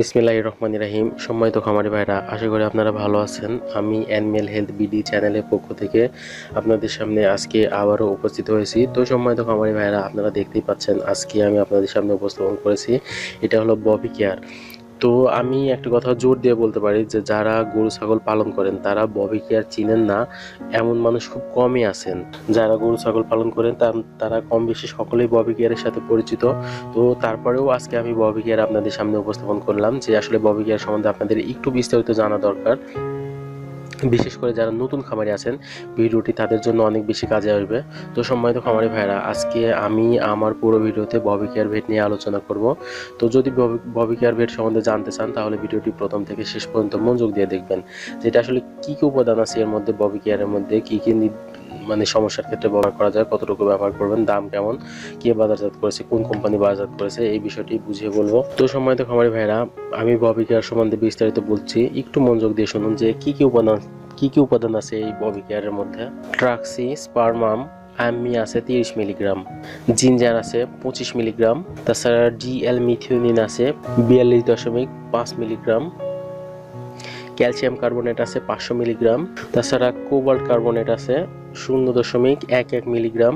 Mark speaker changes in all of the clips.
Speaker 1: বিসমিল্লাহ রহমান রাহিম। সম্মানিত খামারি ভাইরা, আশা করি আপনারা ভালো আছেন। আমি অ্যানিমেল হেলথ বিডি চ্যানেলের পক্ষ থেকে আপনাদের সামনে আজকে আবারও উপস্থিত হয়েছি। তো সম্মানিত খামারি ভাইরা, আপনারা দেখতেই পাচ্ছেন, আজকে আমি আপনাদের সামনে উপস্থাপন করেছি। এটা হলো ববি কেয়ার তো আমি একটা কথা জোর দিয়ে বলতে পারি যে, যারা গরু, ছাগল পালন করেন, তারা ববি কেয়ার চিনেন না। এমন মানুষ খুব কমই আছেন। যারা গরু, ছাগল পালন করেন, তার- তারা কম বেশি সকলেই ববি কেয়ারের সাথে পরিচিত। তো তারপরেও আজকে আমি ববি কেয়ার আপনাদের সামনে উপস্থাপন করলাম যে, আসলে ববি কেয়ার সম্বন্ধে আপনাদের একটু বিস্তারিত জানা দরকার। বিশেষ করে যারা নতুন খামারি আছেন, ভিডিওটি তাদের জন্য অনেক বেশি কাজে আসবে। তো সম্মানিত খামারি ভাইরা আজকে আমি আমার পুরো ভিডিওতে ববি কেয়ার ভেট নিয়ে আলোচনা করব। তো যদি ববি- কেয়ার ভেট সম্বন্ধে জানতে চান, তাহলে ভিডিওটি প্রথম থেকে শেষ পর্যন্ত মনোযোগ দিয়ে দেখবেন। যেটা আসলে কী কী উপাদান আছে এর মধ্যে ববি কেয়ারের মধ্যে, কী কী মানে সমস্যার ক্ষেত্রে ব্যবহার করা যায়, কতটুকু ব্যবহার করবেন, দাম কেমন, কে বাজারজাত করেছে, কোন কোম্পানি বাজারজাত করেছে, এই বিষয়টি বুঝিয়ে বলব। তো সম্মানিত খামারি ভাইরা আমি ববি সম্বন্ধে বিস্তারিত বলছি। একটু মনোযোগ দিয়ে শুনুন যে কি কি উপাদান, কি কি উপাদান আছে এই ববি কেয়ারের মধ্যে? ট্রাক্সি স্পারমাম আম্মি আছে তিরিশ মিলিগ্রাম জিঞ্জার আছে পঁচিশ মিলিগ্রাম, তাছাড়া ডিএল মিথিউনিন আছে বিয়াল্লিশ দশমিক পাঁচ মিলিগ্রাম ক্যালসিয়াম কার্বনেট আছে পাঁচশো মিলিগ্রাম, তাছাড়া কোবাল্ট কার্বনেট আছে শূন্য দশমিক এক এক মিলিগ্রাম,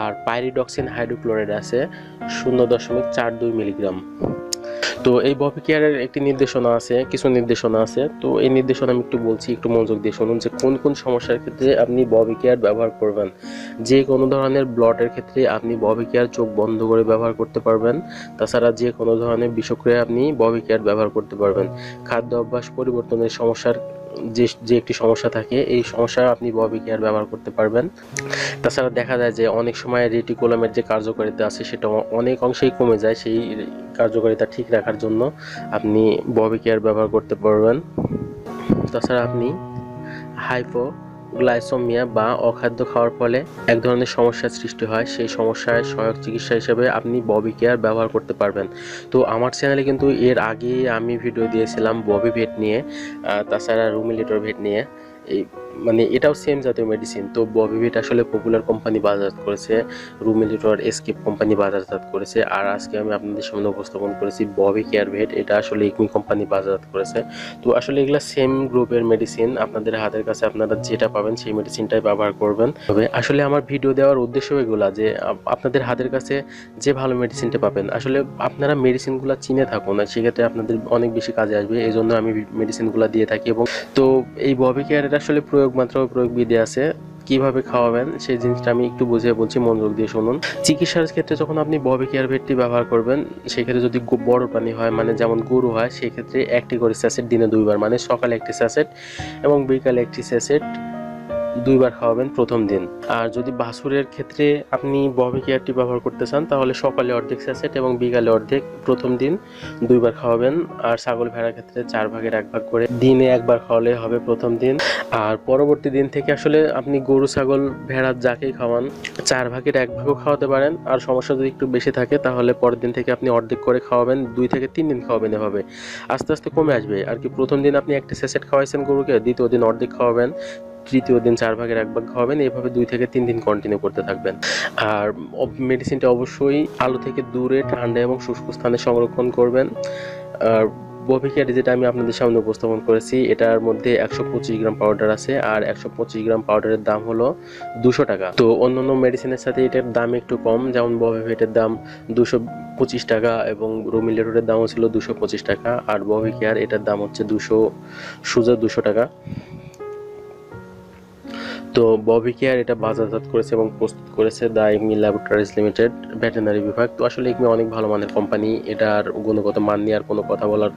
Speaker 1: আর পাইরিডক্সিন হাইড্রোক্লোরাইড আছে শূন্য দশমিক চার দুই মিলিগ্রাম। তো এই ববি কেয়ারের একটি নির্দেশনা আছে, কিছু নির্দেশনা আছে। তো এই নির্দেশনা আমি একটু বলছি, একটু মনোযোগ দিয়ে শুনুন যে কোন কোন সমস্যার ক্ষেত্রে আপনি ববি কেয়ার ব্যবহার করবেন। যে কোনো ধরনের ব্লটের ক্ষেত্রে আপনি ববি কেয়ার চোখ বন্ধ করে ব্যবহার করতে পারবেন। তাছাড়া যে কোনো ধরনের বিষক্রিয়া আপনি ববি কেয়ার ব্যবহার করতে পারবেন। খাদ্য অভ্যাস পরিবর্তনের সমস্যার যে যে একটি সমস্যা থাকে, এই সমস্যা আপনি ববি কেয়ার ব্যবহার করতে পারবেন। তাছাড়া দেখা যায় যে অনেক সময় রেটিকুলামের যে কার্যকারিতা আছে, সেটা অনেক অংশেই কমে যায় সেই কার্যকারিতা ঠিক রাখার জন্য আপনি ববি কেয়ার ব্যবহার করতে পারবেন। তাছাড়া আপনি হাইপো গ্লাইসোমিয়া বা অখাদ্য খাওয়ার ফলে এক ধরনের সমস্যার সৃষ্টি হয়। সেই সমস্যায় সহায়ক চিকিৎসা হিসেবে আপনি ববি কেয়ার ব্যবহার করতে পারবেন। তো আমার চ্যানেলে কিন্তু এর আগে আমি ভিডিও দিয়েছিলাম ববি ভেট নিয়ে তাছাড়া রুমিলেটর ভেট নিয়ে। এই মানে এটাও সেম জাতীয় মেডিসিন তো ববিভিট আসলে পপুলার কোম্পানি বাজারজাত করেছে রুমিলিটর এসকেপ কোম্পানি বাজারজাত করেছে, আর আজকে আমি আপনাদের সামনে উপস্থাপন করেছি ববি কেয়ার ভেট এটা আসলে ইকমি কোম্পানি বাজারজাত করেছে। তো আসলে এগুলো সেম গ্রুপের মেডিসিন আপনাদের হাতের কাছে আপনারা যেটা পাবেন সেই মেডিসিনটাই ব্যবহার করবেন। তবে আসলে আমার ভিডিও দেওয়ার উদ্দেশ্য এগুলা যে আপনাদের হাতের কাছে যে ভালো মেডিসিনটা পাবেন, আসলে আপনারা মেডিসিনগুলো চিনে থাকুন, আর সেক্ষেত্রে আপনাদের অনেক বেশি কাজে আসবে এই জন্য আমি মেডিসিনগুলো দিয়ে থাকি এবং তো এই ববি কেয়ারের আসলে প্রয়োগ মাত্রা প্রয়োগ বিধি আছে, কীভাবে খাওয়াবেন সেই জিনিসটা আমি একটু বুঝিয়ে বলছি, মনোযোগ দিয়ে শুনুন। চিকিৎসার ক্ষেত্রে যখন আপনি ববি কেয়ার ভেটটি ব্যবহার করবেন, সেক্ষেত্রে যদি বড় প্রাণী হয় মানে যেমন গরু হয়, সেক্ষেত্রে একটি করে স্যাসেট দিনে দুইবার মানে সকালে একটি স্যাসেট এবং বিকালে একটি স্যাসেট। দুইবার খাওয়াবেন প্রথম দিন। আর যদি বাছুরের ক্ষেত্রে আপনি ববি কেয়ারটি ব্যবহার করতে চান, তাহলে সকালে অর্ধেক স্যাসেট এবং বিকালে অর্ধেক প্রথম দিন দুইবার খাওয়াবেন। আর ছাগল ভেড়ার ক্ষেত্রে চার ভাগের এক ভাগ করে দিনে একবার খাওয়ালে হবে প্রথম দিন। আর পরবর্তী দিন থেকে আসলে আপনি গরু, ছাগল, ভেড়া যাকেই খাওয়ান, চার ভাগের এক ভাগও খাওয়াতে পারেন। আর সমস্যা যদি একটু বেশি থাকে, তাহলে পরের দিন থেকে আপনি অর্ধেক করে খাওয়াবেন, দুই থেকে তিন দিন খাওয়াবেন এভাবে। আস্তে আস্তে কমে আসবে। আর কি প্রথম দিন আপনি একটা স্যাসেট খাওয়াইছেন গরুকে, দ্বিতীয় দিন অর্ধেক খাওয়াবেন। তৃতীয় দিন চার ভাগের এক ভাগ খাওয়াবেন। এইভাবে দুই থেকে তিন দিন কন্টিনিউ করতে থাকবেন। আর মেডিসিনটা অবশ্যই আলো থেকে দূরে, ঠান্ডা এবং শুষ্ক স্থানে সংরক্ষণ করবেন। আর বভিকেয়ার যেটা আমি আপনাদের সামনে উপস্থাপন করেছি, এটার মধ্যে একশো পঁচিশ গ্রাম পাউডার আছে আর একশো পঁচিশ গ্রাম পাউডারের দাম হলো দুশো টাকা। তো অন্যান্য মেডিসিনের সাথে এটার দাম একটু কম, যেমন বভিভেটের দাম দুশো পঁচিশ টাকা এবং রোমিলেটরের দামও ছিল দুশো পঁচিশ টাকা, আর বভিকেয়ার এটার দাম হচ্ছে দুশো, সুজা দুশো টাকা। তো ববি কেয়ার এটা বাজারজাত করেছে এবং প্রস্তুত করেছে the Acme laboratories limited veterinary বিভাগ। তো আসলে ইকমি অনেক ভালো মানের কোম্পানি এটার গুণগত মান নিয়ে আর কোনো কথা বলার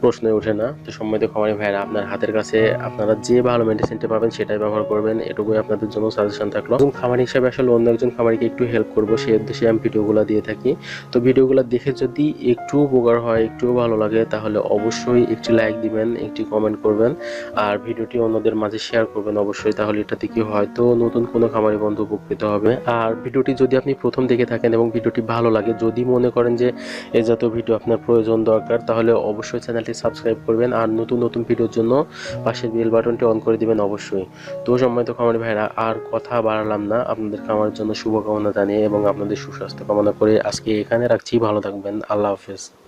Speaker 1: প্রশ্নই ওঠে না। তো সম্মানিত খামারি ভাইরা আপনার হাতের কাছে আপনারা যে ভালো মেডিসিনটা পাবেন সেটাই ব্যবহার করবেন। এটুকুই আপনাদের জন্য সাজেশন থাকল। একজন খামারি হিসাবে আসলে অন্য একজন খামারিকে একটু হেল্প করব সেই উদ্দেশ্যে আমি ভিডিওগুলো দিয়ে থাকি। তো ভিডিওগুলো দেখে যদি একটু উপকার হয় একটু ভালো লাগে, তাহলে অবশ্যই একটি লাইক দিবেন, একটি কমেন্ট করবেন। আর ভিডিওটি অন্যদের মাঝে শেয়ার করবেন অবশ্যই, তাহলে এটা থেকে হয়তো নতুন কোনো খামারি বন্ধু উপকৃত হবে। আর ভিডিওটি যদি আপনি প্রথম দেখে থাকেন এবং ভিডিওটি ভালো লাগে, যদি মনে করেন যে এ জাতীয় ভিডিও আপনার প্রয়োজন দরকার, তাহলে অবশ্যই চ্যানেলটি সাবস্ক্রাইব করবেন আর নতুন নতুন ভিডিওর জন্য পাশের বেল বাটনটি অন করে দিবেন অবশ্যই। তো সম্মানিত খামারি ভাইরা আর কথা বাড়ালাম না, আপনাদের খামারের জন্য শুভকামনা জানিয়ে এবং আপনাদের সুস্বাস্থ্য কামনা করে আজকে এখানে রাখছি। ভালো থাকবেন, আল্লাহ হাফেজ।